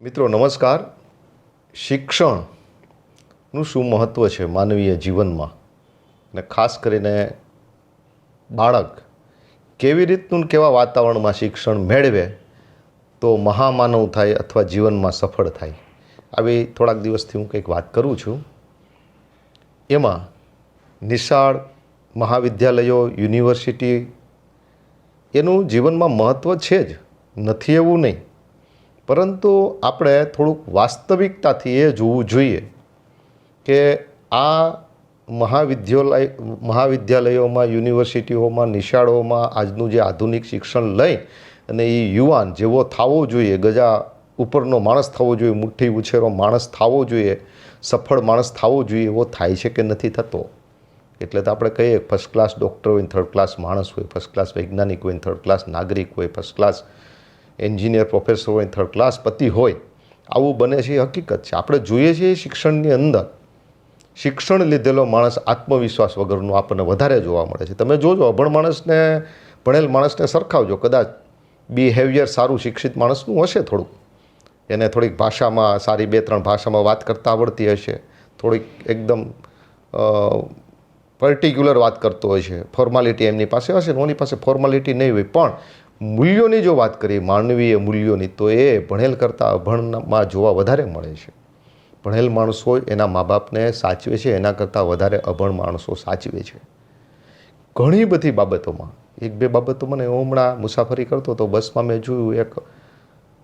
મિત્રો, નમસ્કાર. શિક્ષણનું શું મહત્ત્વ છે માનવીય જીવનમાં? અને ખાસ કરીને બાળક કેવી રીતનું કેવા વાતાવરણમાં શિક્ષણ મેળવે તો મહામાનવ થાય અથવા જીવનમાં સફળ થાય? આવી થોડાક દિવસથી હું કંઈક વાત કરું છું. એમાં નિશાળ મહાવિદ્યાલયો, યુનિવર્સિટી એનું જીવનમાં મહત્ત્વ છે જ. નથી એવું નહીં. પરંતુ આપણે થોડુંક વાસ્તવિકતાથી એ જોવું જોઈએ કે આ મહાવિદ્યાલય, મહાવિદ્યાલયોમાં, યુનિવર્સિટીઓમાં, નિશાળોમાં આજનું જે આધુનિક શિક્ષણ લઈ અને એ યુવાન જેવો થવો જોઈએ, ગજા ઉપરનો માણસ થવો જોઈએ, મુઠ્ઠી ઉછેરો માણસ થવો જોઈએ, સફળ માણસ થવો જોઈએ એવો થાય છે કે નથી થતો? એટલે તો આપણે કહીએ ફર્સ્ટ ક્લાસ ડૉક્ટર હોય થર્ડ ક્લાસ માણસ હોય ફર્સ્ટ ક્લાસ વૈજ્ઞાનિક હોય થર્ડ ક્લાસ નાગરિક હોય ફર્સ્ટ ક્લાસ એન્જિનિયર, પ્રોફેસર હોય થર્ડ ક્લાસ પતિ હોય, આવું બને છે એ હકીકત છે. આપણે જોઈએ છીએ શિક્ષણની અંદર. શિક્ષણ લીધેલો માણસ આત્મવિશ્વાસ વગરનો આપણને વધારે જોવા મળે છે. તમે જોજો, અભણ માણસને, ભણેલ માણસને સરખાવજો. કદાચ બિહેવિયર સારું શિક્ષિત માણસનું હશે થોડુંક. એને થોડીક ભાષામાં, સારી બે ત્રણ ભાષામાં વાત કરતા આવડતી હશે. થોડીક એકદમ પર્ટિક્યુલર વાત કરતો હોય છે. ફોર્માલિટી એમની પાસે હશે ઓની પાસે ફોર્માલિટી નહીં હોય. પણ મૂલ્યોની જો વાત કરીએ, માનવીય મૂલ્યોની, તો એ ભણેલ કરતાં અભણમાં જોવા વધારે મળે છે. ભણેલ માણસો એના મા બાપને સાચવે છે, એના કરતાં વધારે અભણ માણસો સાચવે છે. ઘણી બધી બાબતોમાં, એક બે બાબતો મને હું હમણાં મુસાફરી કરતો તો બસમાં મેં જોયું, એક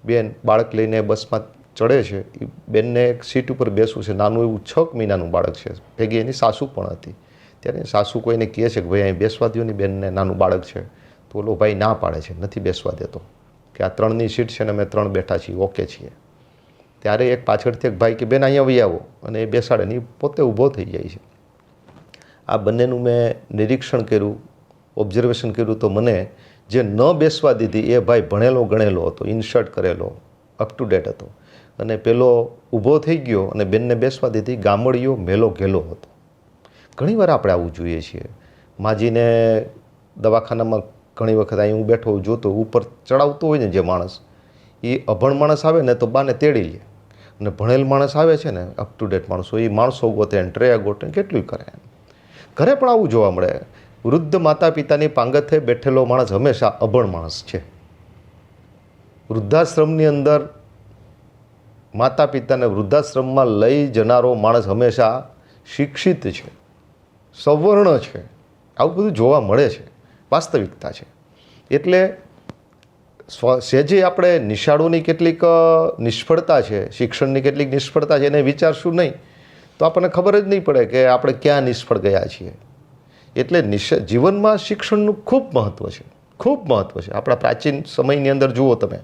બેન બાળક લઈને બસમાં ચડે છે એ બેનને એક સીટ ઉપર બેસવું છે, નાનું એવું છ મહિનાનું બાળક છે, ભેગી એની સાસુ પણ હતી. ત્યારે સાસુ કોઈને કહે છે કે, ભાઈ, અહીં બેસવા દો ની બેનને, નાનું બાળક છે. તો ઓલો ભાઈ ના પાડે છે, નથી બેસવા દેતો. કે આ ત્રણની સીટ છે ને અમે ત્રણ બેઠા છીએ, ઓકે છીએ. ત્યારે એક પાછળથી એક ભાઈ કે, બેન, અહીંયા વહી આવો. અને એ બેસાડે ને એ પોતે ઊભો થઈ જાય છે. આ બંનેનું મેં નિરીક્ષણ કર્યું ઓબ્ઝર્વેશન કર્યું તો મને જે ન બેસવા દીધી એ ભાઈ ભણેલો ગણેલો હતો ઇન્શર્ટ કરેલો અપ ટુ ડેટ હતો. અને પેલો ઊભો થઈ ગયો અને બેનને બેસવા દીધી, ગામડીયો મેલો ઘેલો હતો. ઘણીવાર આપણે આવું જોઈએ છીએ. માજીને દવાખાનામાં ઘણી વખત અહીં હું બેઠો જોતો ઉપર ચડાવતો હોય ને જે માણસ, એ અભણ માણસ આવે ને તો બાને તેડી લે. અને ભણેલ માણસ આવે છે ને અપ ટુ ડેટ માણસો એ માણસો ગોતે ટ્રેયા ગોતે કેટલું કરે ઘરે પણ આવું જોવા મળે. વૃદ્ધ માતા પિતાની પાંગથે બેઠેલો માણસ હંમેશા અભણ માણસ છે. વૃદ્ધાશ્રમની અંદર માતા પિતાને વૃદ્ધાશ્રમમાં લઈ જનારો માણસ હંમેશા શિક્ષિત છે, સવર્ણ છે. આવું બધું જોવા મળે છે. વાસ્તવિકતા છે. એટલે સ્વ સેજે આપણે નિશાળોની કેટલીક નિષ્ફળતા છે, શિક્ષણની કેટલીક નિષ્ફળતા છે એને વિચારશું નહીં, તો આપણને ખબર જ નહીં પડે કે આપણે ક્યાં નિષ્ફળ ગયા છીએ. એટલે નિશ, જીવનમાં શિક્ષણનું ખૂબ મહત્ત્વ છે. ખૂબ મહત્ત્વ છે. આપણા પ્રાચીન સમયની અંદર જુઓ તમે.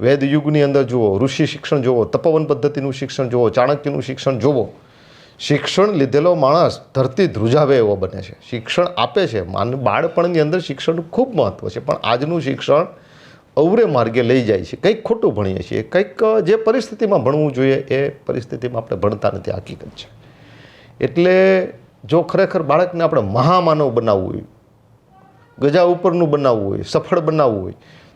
વેદ યુગની અંદર જુઓ, ઋષિ શિક્ષણ જુઓ, તપવન પદ્ધતિનું શિક્ષણ જુઓ, ચાણક્યનું શિક્ષણ જુઓ. શિક્ષણ લીધેલો માણસ ધરતી ધ્રુજાવે એવો બને છે. શિક્ષણ આપે છે. માન, બાળપણની અંદર શિક્ષણનું ખૂબ મહત્ત્વ છે. પણ આજનું શિક્ષણ અવરે માર્ગે લઈ જાય છે. કંઈક ખોટું ભણીએ છીએ. કંઈક જે પરિસ્થિતિમાં ભણવું જોઈએ એ પરિસ્થિતિમાં આપણે ભણતા નથી. હકીકત છે. એટલે જો ખરેખર બાળકને આપણે મહામાનવ બનાવવું હોય, ગજા ઉપરનું બનાવવું હોય, સફળ બનાવવું હોય,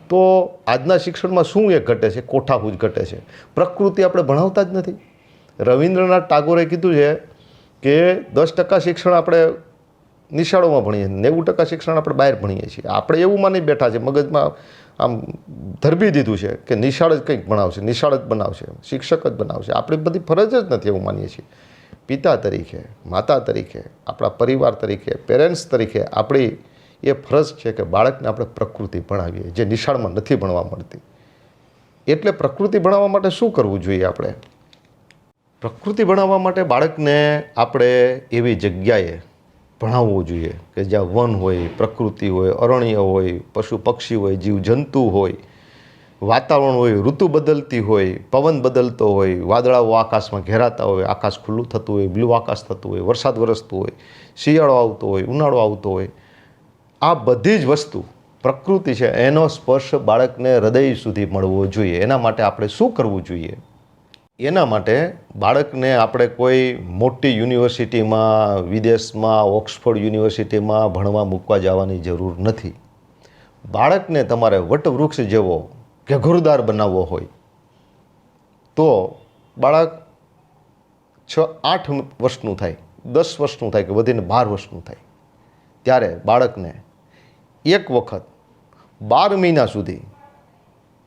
તો આજના શિક્ષણમાં શું એ ઘટે છે? કોઠાહૂજ ઘટે છે. પ્રકૃતિ આપણે ભણાવતા જ નથી. રવિન્દ્રનાથ ટાગોરે કીધું છે કે દસ ટકા શિક્ષણ આપણે નિશાળોમાં ભણીએ છીએ. નેવું ટકા શિક્ષણ આપણે બહાર ભણીએ છીએ. આપણે એવું માની બેઠા છે, મગજમાં આમ ધરબી દીધું છે કે નિશાળ જ કંઈક ભણાવશે નિશાળ જ બનાવશે, શિક્ષક જ બનાવશે. આપણી બધી ફરજ જ નથી એવું માનીએ છીએ. પિતા તરીકે, માતા તરીકે, આપણા પરિવાર તરીકે, પેરેન્ટ્સ તરીકે આપણી એ ફરજ છે કે બાળકને આપણે પ્રકૃતિ ભણાવીએ, જે નિશાળમાં નથી ભણવા મળતી. એટલે પ્રકૃતિ ભણાવવા માટે શું કરવું જોઈએ આપણે? પ્રકૃતિ ભણાવવા માટે બાળકને આપણે એવી જગ્યાએ ભણાવવું જોઈએ કે જ્યાં વન હોય, પ્રકૃતિ હોય, અરણ્ય હોય, પશુ પક્ષી હોય જીવજંતુ હોય, વાતાવરણ હોય, ઋતુ બદલતી હોય, પવન બદલતો હોય, વાદળાઓ આકાશમાં ઘેરાતા હોય, આકાશ ખુલ્લું થતું હોય, બ્લુ આકાશ થતું હોય, વરસાદ વરસતો હોય, શિયાળો આવતો હોય, ઉનાળો આવતો હોય, આ બધી જ વસ્તુ પ્રકૃતિ છે એનો સ્પર્શ બાળકને હૃદય સુધી મળવો જોઈએ. એના માટે આપણે શું કરવું જોઈએ? એના માટે બાળકને આપણે કોઈ મોટી યુનિવર્સિટીમાં, વિદેશમાં, ઓક્સફોર્ડ યુનિવર્સિટીમાં ભણવા મૂકવા જવાની જરૂર નથી. બાળકને તમારે વટવૃક્ષ જેવો ઘેઘુરદાર બનાવવો હોય તો બાળક છ, આઠ વર્ષનું થાય, દસ વર્ષનું થાય કે વધીને બાર વર્ષનું થાય. ત્યારે બાળકને એક વખત બાર મહિના સુધી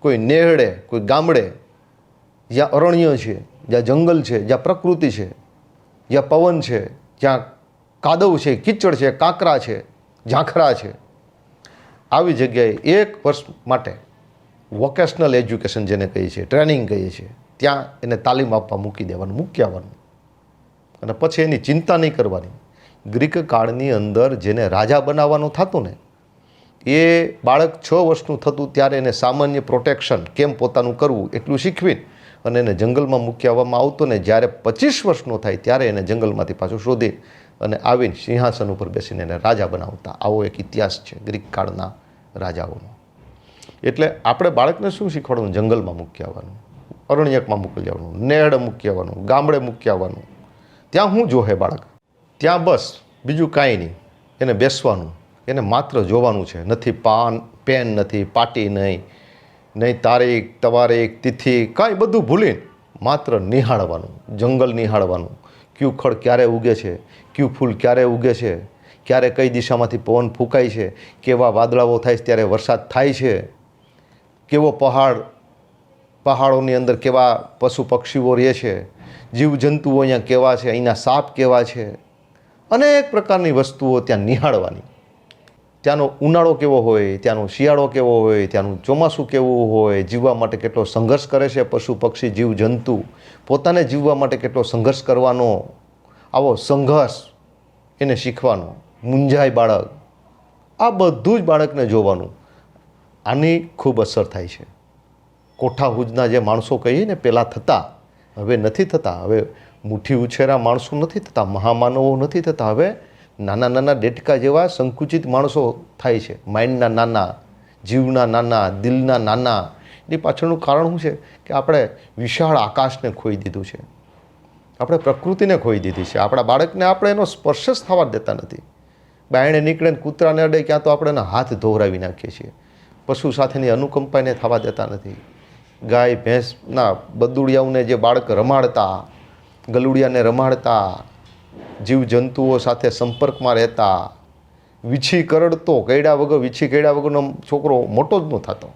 કોઈ નેહડે કોઈ ગામડે જ્યાં અરણ્ય છે, જ્યાં જંગલ છે, જ્યાં પ્રકૃતિ છે, જ્યાં પવન છે, જ્યાં કાદવ છે, કીચડ છે, કાંકરા છે, ઝાંખરા છે. આવી જગ્યાએ એક વર્ષ માટે વોકેશનલ એજ્યુકેશન જેને કહીએ છીએ ટ્રેનિંગ કહીએ છીએ, ત્યાં એને તાલીમ આપવા મૂકી દેવાનું, મૂકી આવવાનું. અને પછી એની ચિંતા નહીં કરવાની. ગ્રીક કાળની અંદર જેને રાજા બનાવવાનું થતું ને, એ બાળક છ વર્ષનું થતું ત્યારે એને સામાન્ય પ્રોટેક્શન કેમ પોતાનું કરવું, એટલું શીખવીને અને એને જંગલમાં મૂકી આવવામાં આવતો ને જ્યારે પચીસ વર્ષનો થાય ત્યારે એને જંગલમાંથી પાછું શોધી અને આવીને સિંહાસન ઉપર બેસીને એને રાજા બનાવતા. આવો એક ઇતિહાસ છે ગ્રીક કાળના રાજાઓનો. એટલે આપણે બાળકને શું શીખવાડવું જંગલમાં મૂકી આવવાનું અરણ્યકમાં મૂકી આવવાનું નેહડ મૂકી આવવાનું ગામડે મૂકી આવવાનું ત્યાં હું જોહે બાળક? ત્યાં બસ, બીજું કાંઈ નહીં. એને બેસવાનું, એને માત્ર જોવાનું છે. નથી પાન, પેન નથી, પાટી નહીં. નહીં, તારીખ, તવારીખ, તિથિ, કાંઈ બધું ભૂલીને માત્ર નિહાળવાનું, જંગલ નિહાળવાનું. ક્યુ ખડ ક્યારે ઉગે છે? ક્યુ ફૂલ ક્યારે ઉગે છે? ક્યારે કઈ દિશામાંથી પવન ફૂંકાય છે? કેવા વાદળાઓ થાય છે ત્યારે વરસાદ થાય છે? કેવો પહાડ, પહાડોની અંદર કેવા પશુ પક્ષીઓ રહે છે? જીવજંતુઓ અહીંયા કેવા છે? અહીંના સાપ કેવા છે? અનેક પ્રકારની વસ્તુઓ ત્યાં નિહાળવાની. ત્યાંનો ઉનાળો કેવો હોય, ત્યાંનો શિયાળો કેવો હોય, ત્યાંનું ચોમાસું કેવું હોય, જીવવા માટે કેટલો સંઘર્ષ કરે છે પશુ, પક્ષી જીવજંતુ પોતાને જીવવા માટે કેટલો સંઘર્ષ કરવાનો, આવો સંઘર્ષ એને શીખવાનો, મૂંઝાય બાળક, આ બધું જ બાળકને જોવાનું, આની ખૂબ અસર થાય છે. કોઠા હુજના જે માણસો કહીએ ને પહેલાં થતા, હવે નથી થતા, હવે મુઠ્ઠી ઉછેરા માણસો નથી થતા, મહામાનવો નથી થતા, હવે નાના નાના ડેટકા જેવા સંકુચિત માણસો થાય છે. માઇન્ડના નાના, જીવના નાના, દિલના નાના. એની પાછળનું કારણ શું છે? કે આપણે વિશાળ આકાશને ખોઈ દીધું છે. આપણે પ્રકૃતિને ખોઈ દીધી છે. આપણા બાળકને આપણે એનો સ્પર્શ જ થવા દેતા નથી. બાયણે નીકળે ને કૂતરાને અડે ક્યાં તો આપણે એના હાથ ધોવરાવી નાખીએ છીએ. પશુ સાથેની અનુકંપાને થવા દેતા નથી. ગાય, ભેંસના બદુડિયાઓને જે બાળક રમાડતા, ગલુડિયાને રમાડતા જીવજંતુઓ સાથે સંપર્કમાં રહેતા, વીછી કરડતો કૈડા વગર, વીછી કૈડા વગરનો છોકરો મોટો જ ન થતો.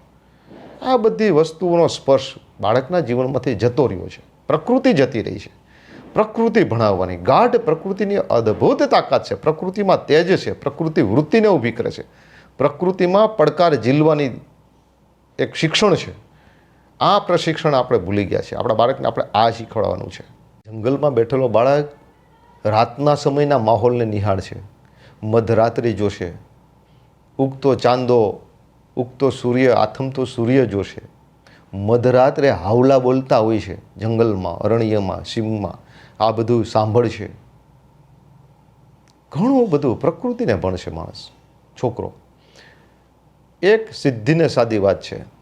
આ બધી વસ્તુઓનો સ્પર્શ બાળકના જીવનમાંથી જતો રહ્યો છે. પ્રકૃતિ જતી રહી છે. પ્રકૃતિ ભણાવવાની ગાઢ પ્રકૃતિની અદ્ભુત તાકાત છે. પ્રકૃતિમાં તેજ છે. પ્રકૃતિ વૃત્તિને ઊભી કરે છે. પ્રકૃતિમાં પડકાર ઝીલવાની એક શિક્ષણ છે. આ પ્રશિક્ષણ આપણે ભૂલી ગયા છે આપણા બાળકને આપણે આ શીખવાડવાનું છે. જંગલમાં બેઠેલો બાળક રાતના સમયના માહોલને નિહાળશે. મધરાત્રિ જોશે. ઉગતો ચાંદો, ઉગતો સૂર્ય, આથમતો સૂર્ય જોશે. મધરાત્રે હાવલા બોલતા હોય છે જંગલમાં, અરણ્યમાં, સિંહમાં. આ બધું સાંભળશે. ઘણું બધું પ્રકૃતિને ભણશે માણસ, છોકરો. એક સિદ્ધિને સાદી વાત છે.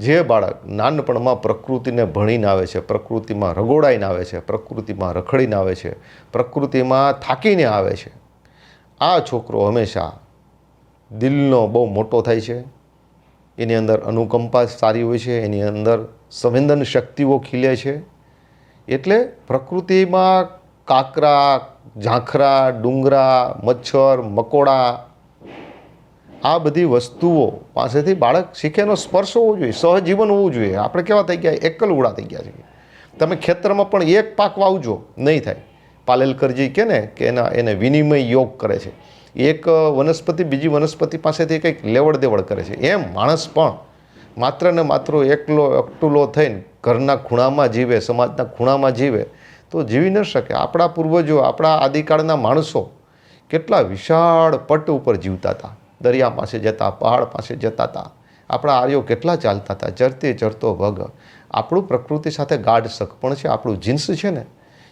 જે બાળક નાનપણમાં પ્રકૃતિને ભણીને આવે છે, પ્રકૃતિમાં રગોડાઈને આવે છે, પ્રકૃતિમાં રખડીને આવે છે, પ્રકૃતિમાં થાકીને આવે છે, આ છોકરો હંમેશા દિલનો બહુ મોટો થાય છે. એની અંદર અનુકંપા સારી હોય છે, એની અંદર સંવેદન શક્તિઓ ખીલે છે. એટલે પ્રકૃતિમાં કાકરા, ઝાંખરા, ડુંગરા, મચ્છર, મકોડા આ બધી વસ્તુઓ પાસેથી બાળક શીખેનો સ્પર્શ હોવો જોઈએ, સહજીવન હોવું જોઈએ. આપણે કેવા થઈ ગયા? એકલ ઉડા થઈ ગયા છીએ. તમે ખેતરમાં પણ એક પાક વાવજો, નહીં થાય. પાલેલકરજી કે ને, કે એના, એને વિનિમય યોગ કરે છે. એક વનસ્પતિ બીજી વનસ્પતિ પાસેથી કંઈક લેવડ દેવડ કરે છે. એમ માણસ પણ માત્ર ને માત્ર એકલો, એકટુલો થઈને ઘરના ખૂણામાં જીવે, સમાજના ખૂણામાં જીવે, તો જીવી ન શકે. આપણા પૂર્વજો, આપણા આદિકાળના માણસો કેટલા વિશાળ પટ ઉપર જીવતા હતા. દરિયા પાસે જતા, પહાડ પાસે જતા હતા આપણા આર્યો કેટલા ચાલતા હતા ચરતે ચરતો વગ. આપણું પ્રકૃતિ સાથે ગાઢ પણ છે, આપણું જીન્સ છે ને,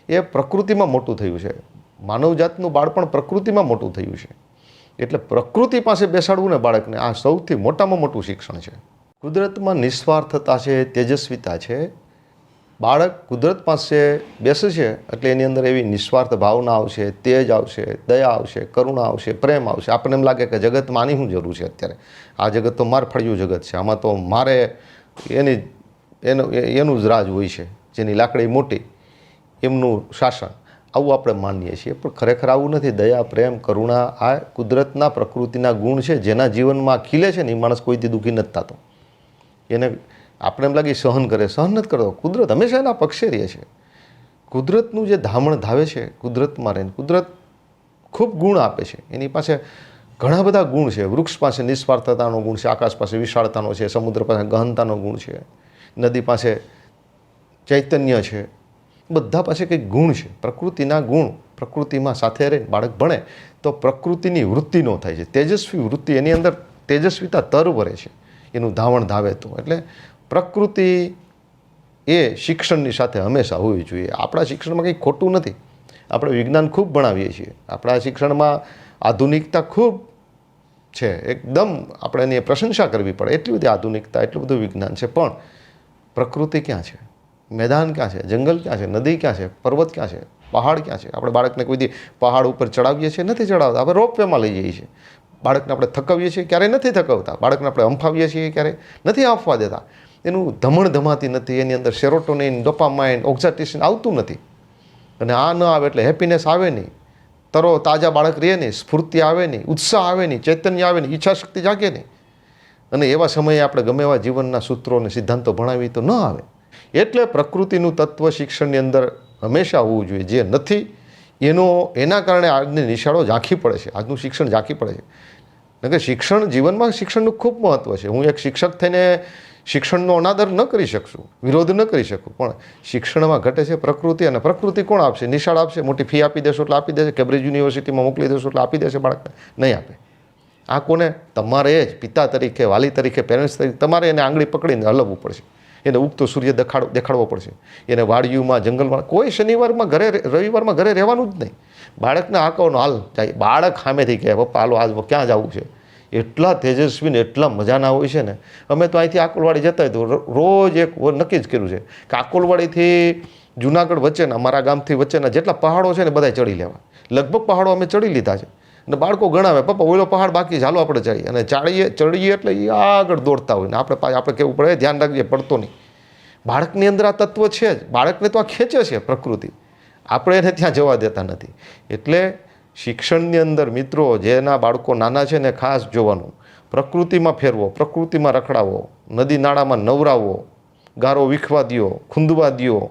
એ પ્રકૃતિમાં મોટું થયું છે. માનવજાતનું બાળપણ પ્રકૃતિમાં મોટું થયું છે. એટલે પ્રકૃતિ પાસે બેસાડવું ને બાળકને, આ સૌથી મોટામાં મોટું શિક્ષણ છે. કુદરતમાં નિસ્વાર્થતા છે, તેજસ્વીતા છે બાળક કુદરત પાસે બેસે છે, એટલે એની અંદર એવી નિસ્વાર્થ ભાવના આવશે, તેજ આવશે, દયા આવશે, કરુણા આવશે, પ્રેમ આવશે. આપણને એમ લાગે કે જગતમાં આની શું જરૂર છે અત્યારે? આ જગત તો માર ફળિયું જગત છે. આમાં તો મારે એની, એનું એનું જ રાજ હોય છે, જેની લાકડી મોટી, એમનું શાસન. આવું આપણે માનીએ છીએ, પણ ખરેખર આવું નથી. દયા, પ્રેમ, કરુણા આ કુદરતના પ્રકૃતિના ગુણ છે, જેના જીવનમાં ખીલે છે ને, એ માણસ કોઈથી દુઃખી નથી થતો. એને આપણે એમ લાગે સહન કરે, સહન નથી કરતો. કુદરત હંમેશા એના પક્ષે રહે છે. કુદરતનું જે ધામણ ધાવે છે, કુદરતમાં રહીને, કુદરત ખૂબ ગુણ આપે છે. એની પાસે ઘણા બધા ગુણ છે. વૃક્ષ પાસે નિસ્વાર્થતાનો ગુણ છે, આકાશ પાસે વિશાળતાનો છે, સમુદ્ર પાસે ગહનતાનો ગુણ છે, નદી પાસે ચૈતન્ય છે. બધા પાસે કંઈક ગુણ છે. પ્રકૃતિના ગુણ પ્રકૃતિમાં સાથે રહીને બાળક ભણે તો પ્રકૃતિની વૃત્તિ ન થાય છે. તેજસ્વી વૃત્તિ એની અંદર તેજસ્વીતા તર વરે છે. એનું ધાવણ ધાવે તો. એટલે પ્રકૃતિ એ શિક્ષણની સાથે હંમેશા હોવી જોઈએ. આપણા શિક્ષણમાં કંઈ ખોટું નથી. આપણે વિજ્ઞાન ખૂબ ભણાવીએ છીએ. આપણા શિક્ષણમાં આધુનિકતા ખૂબ છે. એકદમ આપણે એની પ્રશંસા કરવી પડે. એટલી બધી આધુનિકતા, એટલું બધું વિજ્ઞાન છે. પણ પ્રકૃતિ ક્યાં છે? મેદાન ક્યાં છે? જંગલ ક્યાં છે? નદી ક્યાં છે? પર્વત ક્યાં છે? પહાડ ક્યાં છે? આપણે બાળકને કોઈ દી પહાડ ઉપર ચડાવીએ છીએ? નથી ચડાવતા. આપણે રોપવેમાં લઈ જઈએ છીએ. બાળકને આપણે થકવીએ છીએ? ક્યારેય નથી થકવતા. બાળકને આપણે હંફાવીએ છીએ? ક્યારેય નથી હંફવા દેતા. એનું ધમણ ધમાતી નથી, એની અંદર સેરોટોનિન ડોપામાઇન ઓક્ઝાટિસિન આવતું નથી. અને આ ન આવે એટલે હેપીનેસ આવે નહીં. તરો તાજા બાળક રહે નહીં, સ્ફૂર્તિ આવે નહીં, ઉત્સાહ આવે નહીં, ચૈતન્ય આવે નહીં ઈચ્છા શક્તિ જાગે નહીં. અને એવા સમયે આપણે ગમે એવા જીવનના સૂત્રો અને સિદ્ધાંતો ભણાવીએ તો ન આવે. એટલે પ્રકૃતિનું તત્વ શિક્ષણની અંદર હંમેશા હોવું જોઈએ. જે નથી, એનો, એના કારણે આજની નિશાળો ઝાંખી પડે છે. આજનું શિક્ષણ ઝાંખી પડે છે. કારણ કે શિક્ષણ જીવનમાં શિક્ષણનું ખૂબ મહત્ત્વ છે. હું એક શિક્ષક થઈને શિક્ષણનો અનાદર ન કરી શકશું, વિરોધ ન કરી શકું, પણ શિક્ષણમાં ઘટે છે પ્રકૃતિ અને પ્રકૃતિ કોણ આપશે? નિશાળ આપશે, મોટી ફી આપી દેશો એટલે આપી દેશે, કેમ્બ્રિજ યુનિવર્સિટીમાં મોકલી દેશો એટલે આપી દેશે બાળકને, નહીં આપે. આ કોને? તમારે જ, પિતા તરીકે, વાલી તરીકે પેરેન્ટ્સ તરીકે, તમારે એને આંગળી પકડીને હલવવું પડશે. એને ઉગતો સૂર્ય દેખાડો, દેખાડવો પડશે. એને વાડિયુંમાં, જંગલમાં, કોઈ શનિવારમાં ઘરે રવિવારમાં ઘરે રહેવાનું જ નહીં. બાળકને આંકવાનો હાલ જાય બાળક સામેથી કહે, પપ્પા, હાલો, આજ ક્યાં જવું છે? એટલા તેજસ્વી ને એટલા મજાના હોય છે ને, અમે તો અહીંથી આકોલવાડી જતા તો રોજ એક નક્કી જ કર્યું છે કે આકોલવાડીથી જુનાગઢ વચ્ચેના, અમારા ગામથી વચ્ચેના જેટલા પહાડો છે ને બધા ચડી લેવા. લગભગ પહાડો અમે ચડી લીધા છે. અને બાળકો ગણાવે, પપ્પા, ઓલો પહાડ બાકી ચાલો આપણે ચડીએ. અને ચાળીએ ચડીએ એટલે એ આગળ દોડતા હોય ને, આપણે પાછા આપણે કેવું પડે, ધ્યાન રાખજે, પડતો નહીં. બાળકની અંદર આ તત્વ છે જ. બાળકને તો આ ખેંચે છે પ્રકૃતિ. આપણે એને ત્યાં જવા દેતા નથી. એટલે શિક્ષણની અંદર મિત્રો જેના બાળકો નાના છે ને ખાસ જોવાનું, પ્રકૃતિમાં ફેરવો, પ્રકૃતિમાં રખડાવો, નદી નાળામાં નવરાવો, ગારો વીખવા દ્યો, ખૂંદવા દ્યો,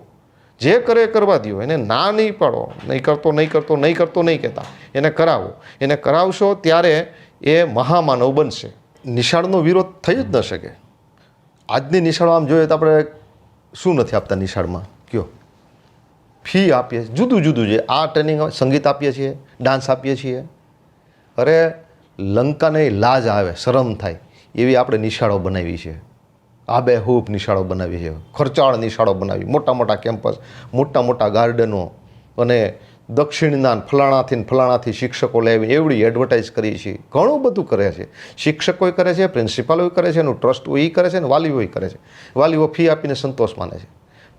જે કરે કરવા દ્યો. એને ના નહીં પાડો, નહીં કરતો નહીં કરતો નહીં કરતો, નહીં કહેતા. એને કરાવો. એને કરાવશો ત્યારે એ મહામાનવ બનશે. નિશાળનો વિરોધ થઈ જ ન શકે. આજની નિશાળ આમ જોઈએ તો આપણે શું નથી આપતા નિશાળમાં? કયો? ફી આપીએ છીએ. જુદું જુદું છે. આ ટ્રેનિંગ સંગીત આપીએ છીએ, ડાન્સ આપીએ છીએ. અરે, લંકાને લાજ આવે, શરમ થાય. એવી આપણે નિશાળો બનાવી છે. આબેહૂબ નિશાળો બનાવી છે. ખર્ચાળ નિશાળો બનાવી. મોટા મોટા કેમ્પસ, મોટા મોટા ગાર્ડનો અને દક્ષિણના ફલાણાથી ફલાણાથી શિક્ષકો લેવી એવડી એડવર્ટાઇઝ કરીએ છીએ. ઘણું બધું કરે છે. શિક્ષકોએ કરે છે, પ્રિન્સિપાલોય કરે છે, એનું ટ્રસ્ટ એ કરે છે ને વાલીઓય કરે છે. વાલીઓ ફી આપીને સંતોષ માને છે.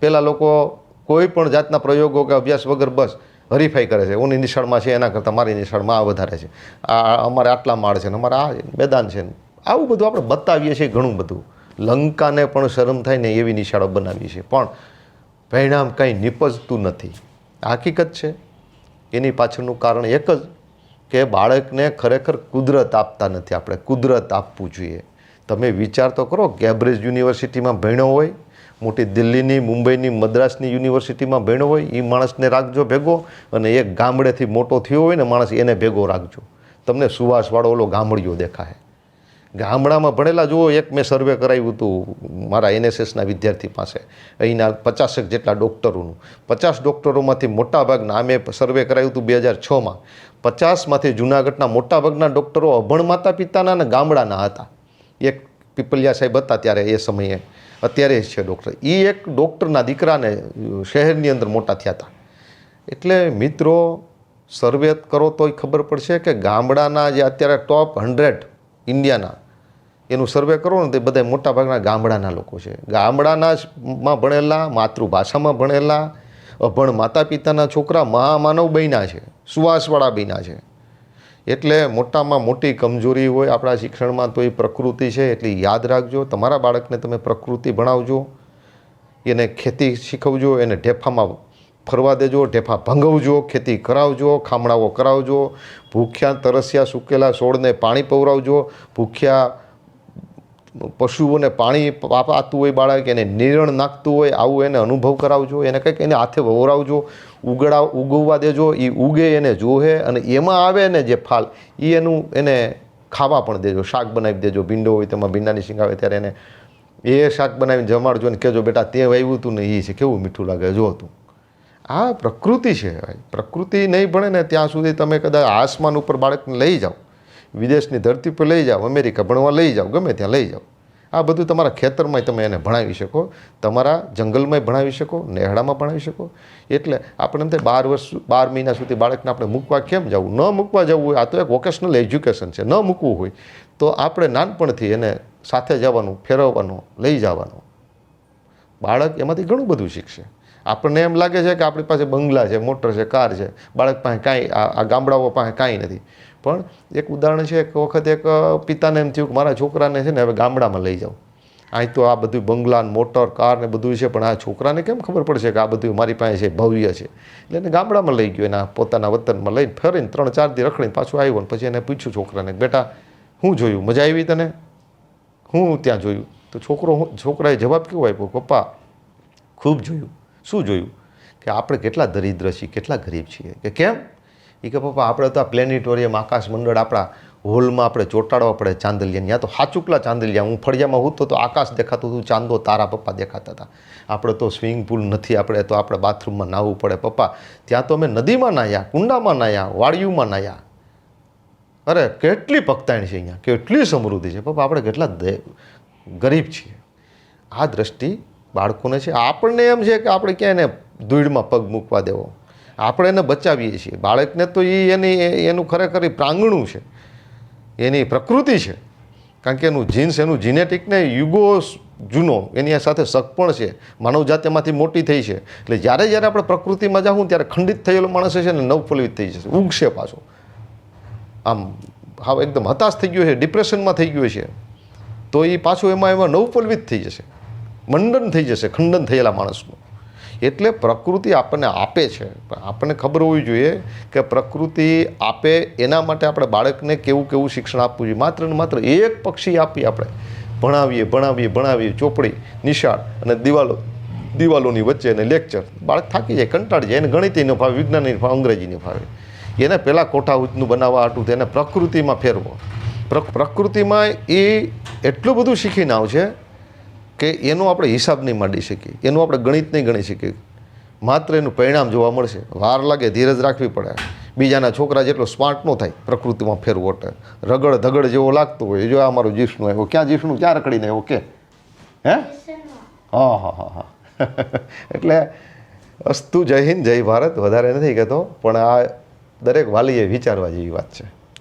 પહેલાં લોકો કોઈ પણ જાતના પ્રયોગો કે અભ્યાસ વગર બસ હરીફાઈ કરે છે. ઓની નિશાળમાં છે, એના કરતાં મારી નિશાળમાં આ વધારે છે. આ અમારે આટલા માળ છે ને અમારે આ મેદાન છે આવું બધું આપણે બતાવીએ છીએ ઘણું બધું. લંકાને પણ શરમ થાય ને એવી નિશાળો બનાવી છે પણ પરિણામ કંઈ નિપજતું નથી. હકીકત છે, એની પાછળનું કારણ એક જ કે બાળકને ખરેખર કુદરત આપતા નથી આપણે. કુદરત આપવું જોઈએ. તમે વિચાર તો કરો કેમ્બ્રિજ યુનિવર્સિટીમાં ભણ્યો હોય મોટી દિલ્હીની, મુંબઈની, મદ્રાસની યુનિવર્સિટીમાં ભણ્યો હોય એ માણસને રાખજો ભેગો અને એક ગામડેથી મોટો થયો હોય ને માણસ એને ભેગો રાખજો. તમને સુવાસવાળો ઓલો ગામડિયો દેખાય. ગામડામાં ભણેલા જુઓ, એક મેં સર્વે કરાવ્યું હતું મારા એનએસએસના વિદ્યાર્થી પાસે. અહીંના પચાસેક જેટલા ડૉક્ટરોનું. પચાસ ડૉક્ટરોમાંથી મોટાભાગના મેં સર્વે કરાવ્યું હતું બે હજાર છમાં. પચાસમાંથી જૂનાગઢના મોટાભાગના ડૉક્ટરો અભણ માતા પિતાના અને ગામડાના હતા. એક પીપલિયા સાહેબ હતા ત્યારે એ સમયે અત્યારે છે ડૉક્ટર. એ એક ડૉક્ટરના દીકરાને શહેરની અંદર મોટા થયા હતા. એટલે મિત્રો, સર્વે કરો તોય ખબર પડશે કે ગામડાના જે અત્યારે ટોપ હંડ્રેડ ઇન્ડિયાના, એનું સર્વે કરો ને તે બધા મોટાભાગના ગામડાના લોકો છે. ગામડાના માં ભણેલા, માતૃભાષામાં ભણેલા, અભણ માતા પિતાના છોકરા મહામાનવ બન્યા છે. સુવાસવાળા બન્યા છે. એટલે મોટામાં મોટી કમજોરી હોય આપણા શિક્ષણમાં તો એ પ્રકૃતિ છે, એટલે યાદ રાખજો. તમારા બાળકને તમે પ્રકૃતિ ભણાવજો, એને ખેતી શીખવજો, એને ઢેફામાં ફરવા દેજો, ઢેફા ભંગવજો, ખેતી કરાવજો, ખામણાઓ કરાવજો, ભૂખ્યા, તરસ્યા, સૂકેલા છોડને પાણી પવરાવજો, ભૂખ્યા પશુઓને પાણી પાતું હોય, બાળક એને નિરણ નાખતું હોય, આવું એને અનુભવ કરાવજો, એને કંઈક એને હાથે વવરાવજો ઉગડા ઉગવવા દેજો એ ઉગે એને જોહે અને એમાં આવે ને જે ફાલ એ એનું એને ખાવા પણ દેજો, શાક બનાવી દેજો, ભીંડો હોય તેમાં ભીંડાની શીંગ આવે ત્યારે એને એ શાક બનાવીને જમાડજો ને કહેજો, બેટા, તે વાવ્યું હતું ને એ છે, કેવું મીઠું લાગે, જો હતું આ પ્રકૃતિ છે ભાઈ, પ્રકૃતિ નહીં ભણે ને ત્યાં સુધી તમે કદાચ આસમાન ઉપર બાળકને લઈ જાઓ. વિદેશની ધરતી પર લઈ જાઓ, અમેરિકા ભણવા લઈ જાઓ, ગમે ત્યાં લઈ જાઓ. આ બધું તમારા ખેતરમાં તમે એને ભણાવી શકો, તમારા જંગલમાં ભણાવી શકો, નેહડામાં ભણાવી શકો. એટલે આપણે એમ બાર વર્ષ બાર મહિના સુધી બાળકને આપણે મૂકવા કેમ જવું? ન મૂકવા જવું હોય, આ તો એક વોકેશનલ એજ્યુકેશન છે, ન મૂકવું હોય, તો આપણે નાનપણથી એને સાથે જવાનું, ફેરવવાનું, લઈ જવાનું. બાળક એમાંથી ઘણું બધું શીખશે. આપણને એમ લાગે છે કે આપણી પાસે બંગલા છે, મોટર છે, કાર છે, બાળક પાસે કાંઈ આ ગામડાઓ પાસે કાંઈ નથી. પણ એક ઉદાહરણ છે, એક વખત એક પિતાને એમ થયું કે મારા છોકરાને છે ને હવે ગામડામાં લઈ જાઉં. અહીં તો આ બધું બંગલા મોટર, કાર ને બધું છે, પણ આ છોકરાને કેમ ખબર પડશે કે આ બધું મારી પાસે છે, ભવ્ય છે? એટલે એને ગામડામાં લઈ ગયો, એના પોતાના વતનમાં લઈને ફરીને ત્રણ ચાર દી રખડીને પાછું આવ્યો ને પછી એને પૂછ્યું છોકરાને, બેટા, હું જોયું? મજા આવી તને? હું ત્યાં જોયું? તો છોકરો છોકરાએ જવાબ કેવો આપ્યો? પપ્પા, ખૂબ જોયું. શું જોયું? કે આપણે કેટલા દરિદ્ર છીએ, કેટલા ગરીબ છીએ? કે કેમ? એ કે, પપ્પા, આપણે તો આ પ્લેનેટોરિયમ, આકાશ મંડળ આપણા હોલમાં આપણે ચોંટાડવા પડે ચાંદલિયા યા તો હાચુકલા ચાંદલિયા, હું ફળિયામાં હોત તો આકાશ દેખાતું હતું, ચાંદો તારા પપ્પા દેખાતા હતા. આપણે તો સ્વિમિંગ પુલ નથી, આપણે તો આપણે બાથરૂમમાં નાહવું પડે, પપ્પા. ત્યાં તો અમે નદીમાં નાહ્યા, કુંડામાં નાહ્યા વાડિયુંમાં નાહ્યા. અરે, કેટલી પકતાણ છે અહીંયા, કેટલી સમૃદ્ધિ છે. પપ્પા, આપણે કેટલા ગરીબ છીએ. આ દ્રષ્ટિ બાળકોને છે. આપણને એમ છે કે આપણે ક્યાંય ધૂળમાં પગ મૂકવા દેવો. આપણે એને બચાવીએ છીએ. બાળકને તો એ એની, એનું ખરેખર એ પ્રાંગણું છે. એની પ્રકૃતિ છે. કારણ કે એનું જીન્સ એનું જીનેટિકને યુગો જૂનો, એની સાથે શક પણ છે. માનવ જાત એમાંથી મોટી થઈ છે. એટલે જ્યારે જ્યારે આપણે પ્રકૃતિમાં જાઉં ત્યારે ખંડિત થયેલો માણસ છે ને નવફલિત થઈ જશે. ઉગશે પાછો. આમ હા એકદમ હતાશ થઈ ગયો છે, ડિપ્રેશનમાં થઈ ગયો છે. તો એ પાછું એમાં એમાં નવપલ્વિત થઈ જશે. મંડન થઈ જશે, ખંડન થયેલા માણસનું. એટલે પ્રકૃતિ આપણને આપે છે. પણ આપણને ખબર હોવી જોઈએ કે પ્રકૃતિ આપે એના માટે આપણે બાળકને કેવું કેવું શિક્ષણ આપવું જોઈએ. માત્ર ને માત્ર એક પક્ષી આપી આપણે. ભણાવીએ ભણાવીએ ભણાવીએ, ચોપડી, નિશાળ અને દિવાલો, દિવાલોની વચ્ચે અને લેક્ચર બાળક થાકી જાય, કંટાળી જાય, એને ગણિત ન ફાવે વિજ્ઞાન ન ફાવે અંગ્રેજી ફાવે. એને પહેલાં કોઠાઉતનું બનાવવા હાટું તેને પ્રકૃતિમાં ફેરવો. પ્ર- પ્રકૃતિમાં એ એટલું બધું શીખીને આવશે કે એનો આપણે હિસાબ નહીં માંડી શકીએ. એનું આપણે ગણિત નહીં ગણી શકીએ. માત્ર એનું પરિણામ જોવા મળશે. વાર લાગે ધીરજ રાખવી પડે. બીજાના છોકરા જેટલો સ્માર્ટ ન થાય, પ્રકૃતિમાં ફેરવો રગડ ધગડ જેવો લાગતો હોય, જો આ મારો જીષ્ણુ આવ્યો. ક્યાં જીષ્ણુ? ક્યાં રખડીને આવ્યો? કે? હે? હા હા હા હા. એટલે અસ્તુ જય હિન્દ, જય ભારત. વધારે નથી કહેતો, પણ આ દરેક વાલીએ વિચારવા જેવી વાત છે.